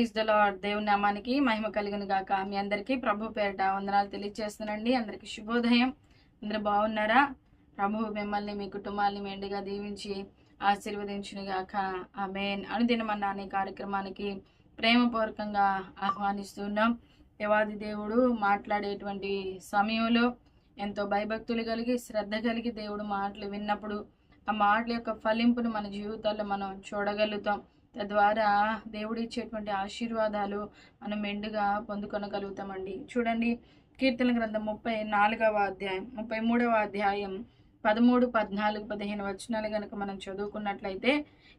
Praise the lord. దేవుని నామానికి మహిమ కలిగిన గాక. మీ అందరికీ ప్రభు పేరిట వందనాలు తెలియజేస్తున్నండి అందరికీ శుభోదయం. అందరూ బాగున్నారా? ప్రభు మిమ్మల్ని మీ కుటుంబాన్ని మెండుగా దీవించి ఆశీర్వదించును గాక. ఆమెన్. అనుదినమన్న అనే కార్యక్రమానికి ప్రేమపూర్వకంగా ఆహ్వానిస్తున్నాం. దేవాది దేవుడు మాట్లాడేటువంటి సమయంలో ఎంతో భయభక్తులు కలిగి శ్రద్ధ కలిగి దేవుడు మాటలు విన్నప్పుడు ఆ మాటల యొక్క ఫలింపును మన జీవితాల్లో మనం చూడగలుగుతాం. తద్వారా దేవుడు ఇచ్చేటువంటి ఆశీర్వాదాలు మనం మెండుగా పొందుకొనగలుగుతామండి. చూడండి కీర్తన గ్రంథం ముప్పై నాలుగవ అధ్యాయం ముప్పై మూడవ అధ్యాయం పదమూడు పద్నాలుగు పదిహేను వచనాలు కనుక మనం చదువుకున్నట్లయితే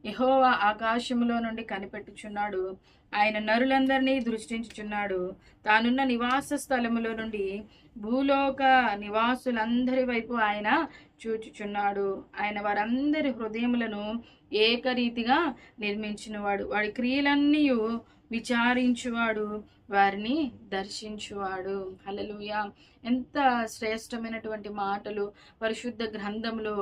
యహోవా ఆకాశములో నుండి కనిపెట్టుచున్నాడు. ఆయన నరులందరినీ దృష్టించుచున్నాడు. తానున్న నివాస స్థలములో నుండి భూలోక నివాసులందరి వైపు ఆయన చూచుచున్నాడు. ఆయన వారందరి హృదయములను ఏకరీతిగా నిర్మించినవాడు. వాడి క్రియలన్నీ విచారించువాడు. వారిని దర్శించువాడు. హల్లెలూయా. ఎంత శ్రేష్టమైనటువంటి మాటలు పరిశుద్ధ గ్రంథంలో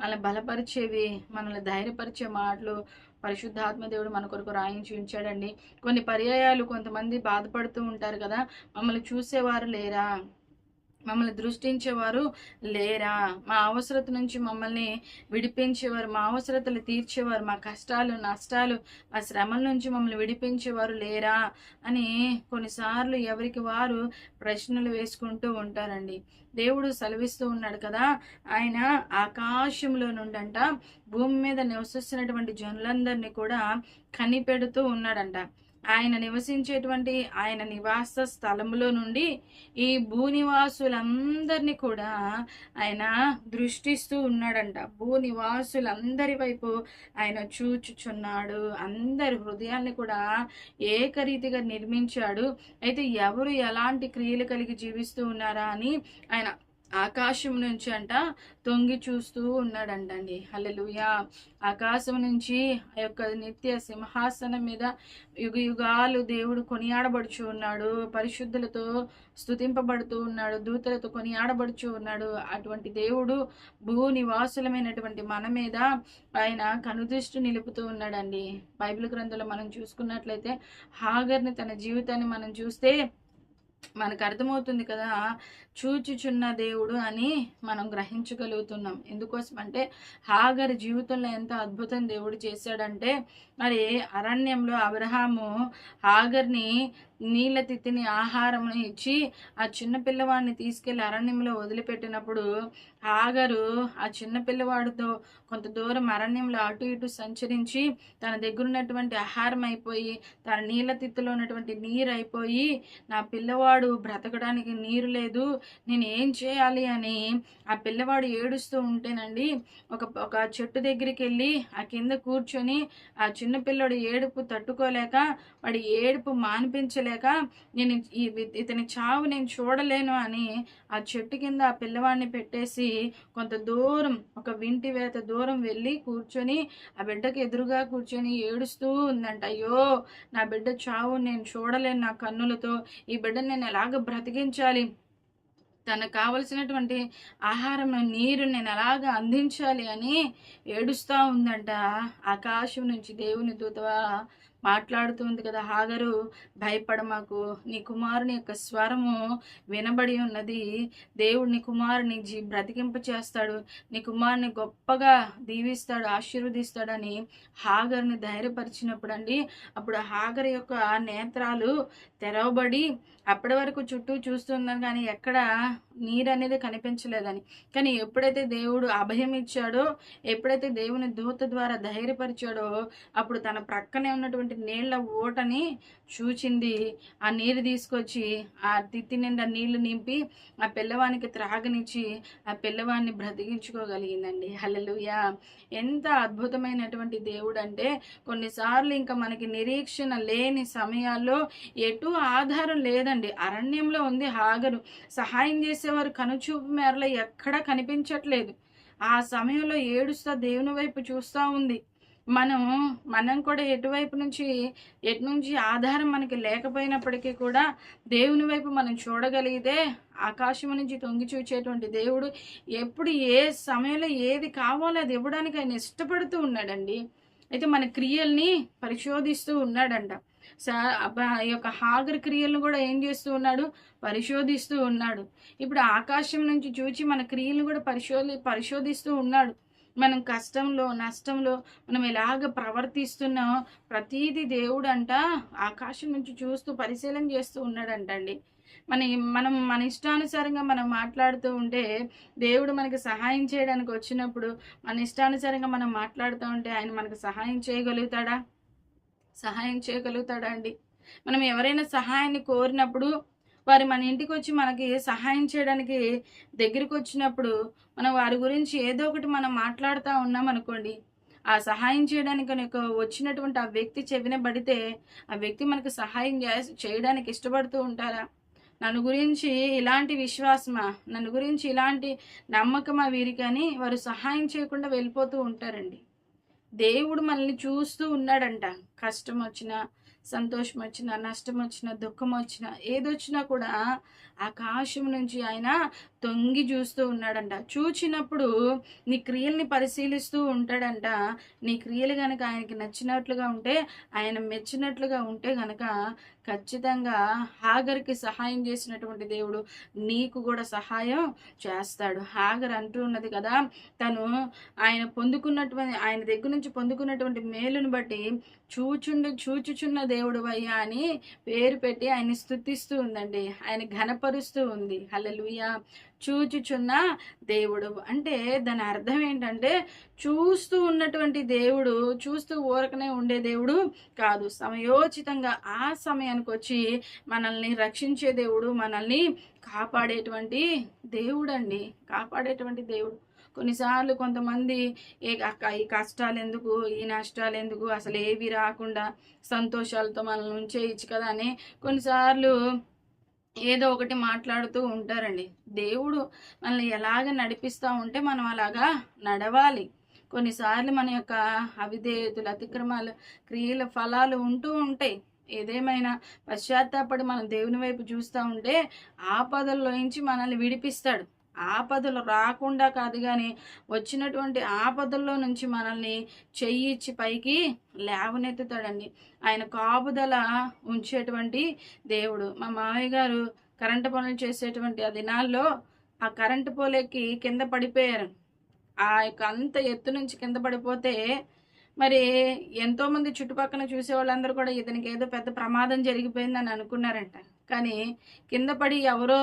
మనల్ని బలపరిచేవి మనల్ని ధైర్యపరిచే మాటలు పరిశుద్ధాత్మ దేవుడు మన కొరకు రాయించి ఉంచాడండి. కొన్ని పర్యాయాలు కొంతమంది బాధపడుతూ ఉంటారు కదా మమ్మల్ని చూసేవారు లేరా? మమ్మల్ని దృష్టించేవారు లేరా? మా అవసరత నుంచి మమ్మల్ని విడిపించేవారు మా అవసరతలు తీర్చేవారు మా కష్టాలు నష్టాలు మా శ్రమల నుంచి మమ్మల్ని విడిపించేవారు లేరా? అని కొన్నిసార్లు ఎవరికి వారు ప్రశ్నలు వేసుకుంటూ ఉంటారండి. దేవుడు సెలవిస్తూ ఉన్నాడు కదా ఆయన ఆకాశంలో నుండంట భూమి మీద నివసిస్తున్నటువంటి జనులందరినీ కూడా కనిపెడుతూ ఉన్నాడంట. ఆయన నివసించేటువంటి ఆయన నివాస స్థలములో నుండి ఈ భూనివాసులందరినీ కూడా ఆయన దృష్టిస్తూ ఉన్నాడంట. భూనివాసులందరి వైపు ఆయన చూచుచున్నాడు. అందరి హృదయాల్ని కూడా ఏకరీతిగా నిర్మించాడు. అయితే ఎవరు ఎలాంటి క్రియలు కలిగి జీవిస్తూ ఉన్నారా అని ఆయన ఆకాశం నుంచి అంట తొంగి చూస్తూ ఉన్నాడంటండి. హల్లెలూయా. ఆకాశం నుంచి ఆ యొక్క నిత్య సింహాసనం మీద యుగ యుగాలు దేవుడు కొనియాడబడుచు ఉన్నాడు. పరిశుద్ధులతో స్తుతింపబడుతూ ఉన్నాడు. దూతలతో కొనియాడబడుచు ఉన్నాడు. అటువంటి దేవుడు భూ నివాసులమైనటువంటి మన మీద ఆయన కనుదృష్టి నిలుపుతూ ఉన్నాడండి. బైబిల్ గ్రంథంలో మనం చూసుకున్నట్లయితే హాగర్ని తన జీవితాన్ని మనం చూస్తే మనకు అర్థమవుతుంది కదా చూచుచున్న దేవుడు అని మనం గ్రహించగలుగుతున్నాం. ఎందుకోసం అంటే హాగర్ జీవితంలో ఎంత అద్భుతం దేవుడు చేశాడంటే మరి అరణ్యంలో అబ్రహాము హాగర్ని నీళ్ళ తిత్తిని ఆహారం ఇచ్చి ఆ చిన్న పిల్లవాడిని తీసుకెళ్ళి అరణ్యంలో వదిలిపెట్టినప్పుడు ఆగరు. ఆ చిన్న పిల్లవాడితో కొంత దూరం అరణ్యంలో అటు ఇటు సంచరించి తన దగ్గర ఉన్నటువంటి ఆహారం అయిపోయి తన నీళ్ళ తిత్తులో ఉన్నటువంటి నీరు అయిపోయి నా పిల్లవాడు బ్రతకడానికి నీరు లేదు నేను ఏం చేయాలి అని ఆ పిల్లవాడు ఏడుస్తూ ఉంటేనండి ఒక ఒక చెట్టు దగ్గరికి వెళ్ళి ఆ కింద కూర్చొని ఆ చిన్న పిల్లవాడు ఏడుపు తట్టుకోలేక వాడి ఏడుపు మానిపించలేక నేను ఇతని చావు నేను చూడలేను అని ఆ చెట్టు కింద ఆ పిల్లవాడిని పెట్టేసి కొంత దూరం ఒక వింటి వేత దూరం వెళ్ళి కూర్చొని ఆ బిడ్డకి ఎదురుగా కూర్చొని ఏడుస్తూ ఉందంట అయ్యో నా బిడ్డ చావు నేను చూడలేను నా కన్నులతో. ఈ బిడ్డను నేను ఎలాగ బ్రతికించాలి? తనకు కావలసినటువంటి ఆహారం నీరు నేను ఎలాగ అందించాలి? అని ఏడుస్తూ ఉందంట. ఆకాశం నుంచి దేవుని దూతవా మాట్లాడుతుంది కదా. హాగరు భయపడమాకు. నీ కుమారుని యొక్క స్వరము వినబడి ఉన్నది. దేవుడు నీ కుమారుని జీ బ్రతికింప చేస్తాడు. నీ కుమారుని గొప్పగా దీవిస్తాడు ఆశీర్వదిస్తాడని హాగర్ని ధైర్యపరిచినప్పుడు అండి అప్పుడు హాగర్ యొక్క నేత్రాలు తెరవబడి అప్పటి వరకు చుట్టూ చూస్తున్నాను కానీ ఎక్కడ నీరు అనేది కనిపించలేదని. కానీ ఎప్పుడైతే దేవుడు అభయం ఇచ్చాడో ఎప్పుడైతే దేవుని దూత ద్వారా ధైర్యపరిచాడో అప్పుడు తన ప్రక్కనే ఉన్నటువంటి నీళ్ళ ఓటని చూచింది. ఆ నీరు తీసుకొచ్చి ఆ తిత్తి నిండా నీళ్ళు నింపి ఆ పిల్లవానికి త్రాగనిచ్చి ఆ పిల్లవాడిని బ్రతికించుకోగలిగిందండి. హలలుయా ఎంత అద్భుతమైనటువంటి దేవుడు అంటే కొన్నిసార్లు ఇంకా మనకి నిరీక్షణ లేని సమయాల్లో ఎటు ఆధారం లేదండి. అరణ్యంలో ఉంది హాగరు సహాయం చేసేవారు కనుచూపు మేరలో ఎక్కడా కనిపించట్లేదు. ఆ సమయంలో ఏడుస్తా దేవుని వైపు చూస్తూ ఉంది. మనం మనం కూడా ఎటువైపు నుంచి ఎటు నుంచి ఆధారం మనకి లేకపోయినప్పటికీ కూడా దేవుని వైపు మనం చూడగలిగితే ఆకాశం నుంచి తొంగి చూచేటువంటి దేవుడు ఎప్పుడు ఏ సమయంలో ఏది కావాలో అది ఇవ్వడానికి ఆయన ఇష్టపడుతూ ఉన్నాడండి. అయితే మన క్రియల్ని పరిశోధిస్తూ ఉన్నాడంట. ఈ యొక్క హాగర్ క్రియలను కూడా ఏం చేస్తూ ఉన్నాడు? పరిశోధిస్తూ ఉన్నాడు. ఇప్పుడు ఆకాశం నుంచి చూచి మన క్రియలను కూడా పరిశోధి పరిశోధిస్తూ ఉన్నాడు. మనం కష్టంలో నష్టంలో మనం ఎలాగ ప్రవర్తిస్తున్నామో ప్రతీది దేవుడు అంట ఆకాశం నుంచి చూస్తూ పరిశీలన చేస్తూ ఉన్నాడంటండి. మన మనం మన ఇష్టానుసారంగా మనం మాట్లాడుతూ ఉంటే దేవుడు మనకి సహాయం చేయడానికి వచ్చినప్పుడు మన ఇష్టానుసారంగా మనం మాట్లాడుతూ ఉంటే ఆయన మనకు సహాయం చేయగలుగుతాడా? సహాయం చేయగలుగుతాడా అండి? మనం ఎవరైనా సహాయాన్ని కోరినప్పుడు వారు మన ఇంటికి వచ్చి మనకి సహాయం చేయడానికి దగ్గరికి వచ్చినప్పుడు మనం వారి గురించి ఏదో ఒకటి మనం మాట్లాడుతూ ఉన్నాం అనుకోండి ఆ సహాయం చేయడానికి వచ్చినటువంటి ఆ వ్యక్తి చెవిన పడితే ఆ వ్యక్తి మనకు సహాయం చేయడానికి ఇష్టపడుతూ ఉంటారా? నన్ను గురించి ఇలాంటి విశ్వాసమా? నన్ను గురించి ఇలాంటి నమ్మకమా వీరికని వారు సహాయం చేయకుండా వెళ్ళిపోతూ ఉంటారండి. దేవుడు మనల్ని చూస్తూ ఉన్నాడంట. కష్టం వచ్చినా సంతోషం వచ్చినా నష్టం వచ్చినా దుఃఖం వచ్చినా ఏదొచ్చినా కూడా ఆకాశం నుంచి ఆయన తొంగి చూస్తూ ఉన్నాడంట. చూచినప్పుడు నీ క్రియల్ని పరిశీలిస్తూ ఉంటాడంట. నీ క్రియలు కనుక ఆయనకి నచ్చినట్లుగా ఉంటే ఆయన మెచ్చినట్లుగా ఉంటే కనుక ఖచ్చితంగా హాగర్కి సహాయం చేసినటువంటి దేవుడు నీకు కూడా సహాయం చేస్తాడు. హాగర్ అంటూ ఉన్నది కదా తను ఆయన పొందుకున్నటువంటి ఆయన దగ్గర నుంచి పొందుకున్నటువంటి మేలును బట్టి చూచుండు చూచుచున్న దేవుడు అయ్యా అని పేరు పెట్టి ఆయన స్థుతిస్తూ ఉందండి. ఆయన ఘనపరుస్తూ ఉంది. హలలుయ చూచుచున్న దేవుడు. అంటే దాని అర్థం ఏంటంటే చూస్తూ ఉన్నటువంటి దేవుడు చూస్తూ ఊరకనే ఉండే దేవుడు కాదు. సమయోచితంగా ఆ సమయానికి వచ్చి మనల్ని రక్షించే దేవుడు మనల్ని కాపాడేటువంటి దేవుడు అండి కాపాడేటువంటి దేవుడు. కొన్నిసార్లు కొంతమంది ఏ ఈ కష్టాలు ఎందుకు ఈ నష్టాలు ఎందుకు అసలు ఏవి రాకుండా సంతోషాలతో మనల్ని ఉంచేయచ్చు కదా అని కొన్నిసార్లు ఏదో ఒకటి మాట్లాడుతూ ఉంటారండి. దేవుడు మనల్ని ఎలాగ నడిపిస్తూ ఉంటే మనం అలాగా నడవాలి. కొన్నిసార్లు మన యొక్క అవిధేయతలు అతిక్రమాలు క్రియల ఫలాలు ఉంటూ ఉంటాయి. ఏదేమైనా పశ్చాత్తాపడి మనం దేవుని వైపు చూస్తూ ఉంటే ఆపదల్లోంచి మనల్ని విడిపిస్తాడు. ఆపదలు రాకుండా కాదు కానీ వచ్చినటువంటి ఆపదల్లో నుంచి మనల్ని చెయ్యి ఇచ్చి పైకి లేవనెత్తుతాడండి. ఆయన కాపుదల ఉంచేటువంటి దేవుడు. మా మామయ్య గారు కరెంటు పనులు చేసేటువంటి ఆ దినాల్లో ఆ కరెంటు పోలేకి కింద పడిపోయారు. ఆ యొక్క అంత ఎత్తు నుంచి కింద పడిపోతే మరి ఎంతోమంది చుట్టుపక్కల చూసే వాళ్ళందరూ కూడా ఇతనికి ఏదో పెద్ద ప్రమాదం జరిగిపోయిందని అనుకున్నారంట. కానీ కింద పడి ఎవరో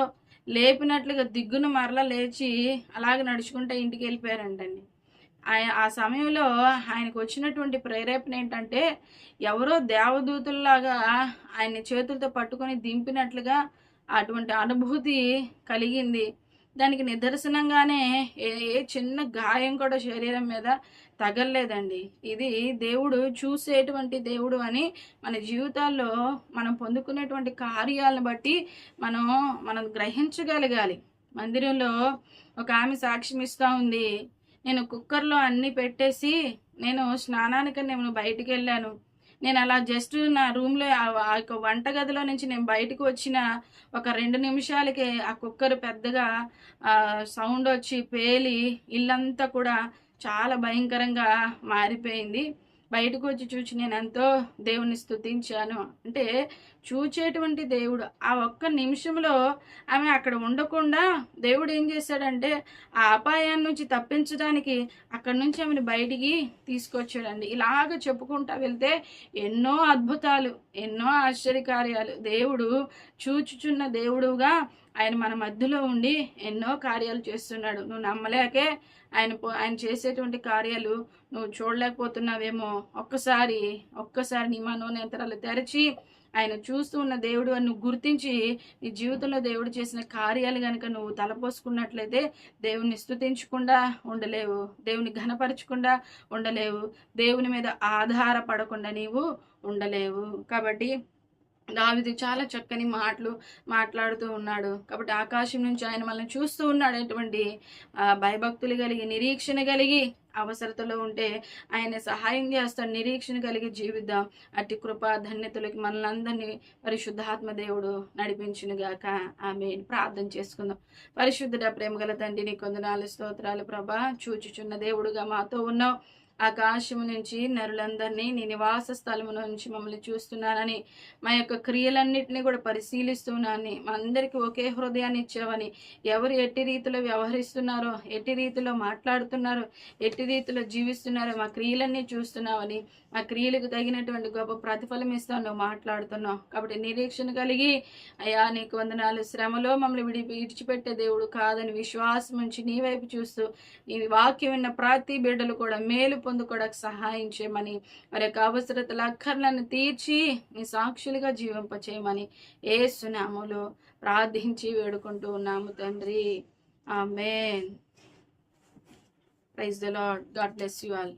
లేపినట్లుగా దిగ్గున మరలా లేచి అలాగ నడుచుకుంటే ఇంటికి వెళ్ళిపోయారంటండి. ఆయన ఆ సమయంలో ఆయనకు వచ్చినటువంటి ప్రేరేపణ ఏంటంటే ఎవరో దేవదూతుల్లాగా ఆయన్ని చేతులతో పట్టుకొని దింపినట్లుగా అటువంటి అనుభూతి కలిగింది. దానికి నిదర్శనంగానే ఏ చిన్న గాయం కూడా శరీరం మీద తగలలేదండి. ఇది దేవుడు చూసేటువంటి దేవుడు అని మన జీవితాల్లో మనం పొందుకునేటువంటి కార్యాలను బట్టి మనం మనం గ్రహించగలగాలి. మందిరంలో ఒక ఆమె సాక్ష్యం ఇస్తూ ఉంది. నేను కుక్కర్లో అన్నీ పెట్టేసి నేను స్నానానికి నేను బయటికి వెళ్ళాను. నేను అలా జస్ట్ నా రూమ్లో ఆ యొక్క వంటగదిలో నుంచి నేను బయటకు వచ్చిన ఒక రెండు నిమిషాలకే ఆ కుక్కర్ పెద్దగా సౌండ్ వచ్చి పేలి ఇల్లంతా కూడా చాలా భయంకరంగా మారిపోయింది. బయటకు వచ్చి చూచి నేను ఎంతో దేవుని స్థుతించాను అంటే చూచేటువంటి దేవుడు ఆ ఒక్క నిమిషంలో ఆమె అక్కడ ఉండకుండా దేవుడు ఏం చేశాడంటే ఆ అపాయాన్ని నుంచి తప్పించడానికి అక్కడ నుంచి ఆమెను బయటికి తీసుకొచ్చాడండి. ఇలాగ చెప్పుకుంటా వెళ్తే ఎన్నో అద్భుతాలు ఎన్నో ఆశ్చర్యకార్యాలు దేవుడు చూచుచున్న దేవుడుగా ఆయన మన మధ్యలో ఉండి ఎన్నో కార్యాలు చేస్తున్నాడు. నువ్వు నమ్మలేకే ఆయన ఆయన చేసేటువంటి కార్యాలు నువ్వు చూడలేకపోతున్నావేమో. ఒక్కసారి ఒక్కసారి నీ మనోనేంతరాలు తెరచి ఆయన చూస్తూ ఉన్న దేవుడు అని నువ్వు గుర్తించి నీ జీవితంలో దేవుడు చేసిన కార్యాలు కనుక నువ్వు తలపోసుకున్నట్లయితే దేవుని స్థుతించకుండా ఉండలేవు. దేవుని ఘనపరచకుండా ఉండలేవు. దేవుని మీద ఆధారపడకుండా నీవు ఉండలేవు. కాబట్టి దావిది చాలా చక్కని మాటలు మాట్లాడుతూ ఉన్నాడు. కాబట్టి ఆకాశం నుంచి ఆయన మనల్ని చూస్తూ ఉన్నాడు. అటువంటి భయభక్తులు కలిగి నిరీక్షణ కలిగి అవసరతలో ఉంటే ఆయన సహాయం చేస్తాడు. నిరీక్షణ కలిగి జీవిద్దాం. అట్టి కృప ధన్యతలకి మనలందరినీ పరిశుద్ధాత్మ దేవుడు నడిపించునుగాక. ఆమె ప్రార్థన చేసుకుందాం. పరిశుద్ధుడ ప్రేమ గల తండ్రి నీ కొందనాలు స్తోత్రాలు ప్రభా. చూచుచున్న దేవుడుగా మాతో ఉన్నావు. ఆకాశము నుంచి నరులందరినీ నీ నివాస స్థలము నుంచి మమ్మల్ని చూస్తున్నానని మా యొక్క క్రియలన్నింటినీ కూడా పరిశీలిస్తున్నానని మా అందరికీ ఒకే హృదయాన్ని ఇచ్చావని ఎవరు ఎట్టి రీతిలో వ్యవహరిస్తున్నారో ఎట్టి రీతిలో మాట్లాడుతున్నారో ఎట్టి రీతిలో జీవిస్తున్నారో మా క్రియలన్నీ చూస్తున్నావని మా క్రియలకు తగినటువంటి గొప్ప ప్రతిఫలం ఇస్తావు నువ్వు మాట్లాడుతున్నావు. కాబట్టి నిరీక్షణ కలిగి అయ్యా నీకు వందనాలు. శ్రమలో మమ్మల్ని విడి విడిచిపెట్టే దేవుడు కాదని విశ్వాసం ఉంచి నీ వైపు చూస్తూ నీ వాక్యం విన్న ప్రతి బిడ్డలు కూడా మేలు పొందుకోవడానికి సహాయం చేయమని వారి యొక్క అవసరతల అక్కర్లను తీర్చి నీ సాక్షులుగా జీవింపచేయమని ఏ సునాములు ప్రార్థించి వేడుకుంటూ ఉన్నాము తండ్రి. Amen. Praise the Lord God bless you all.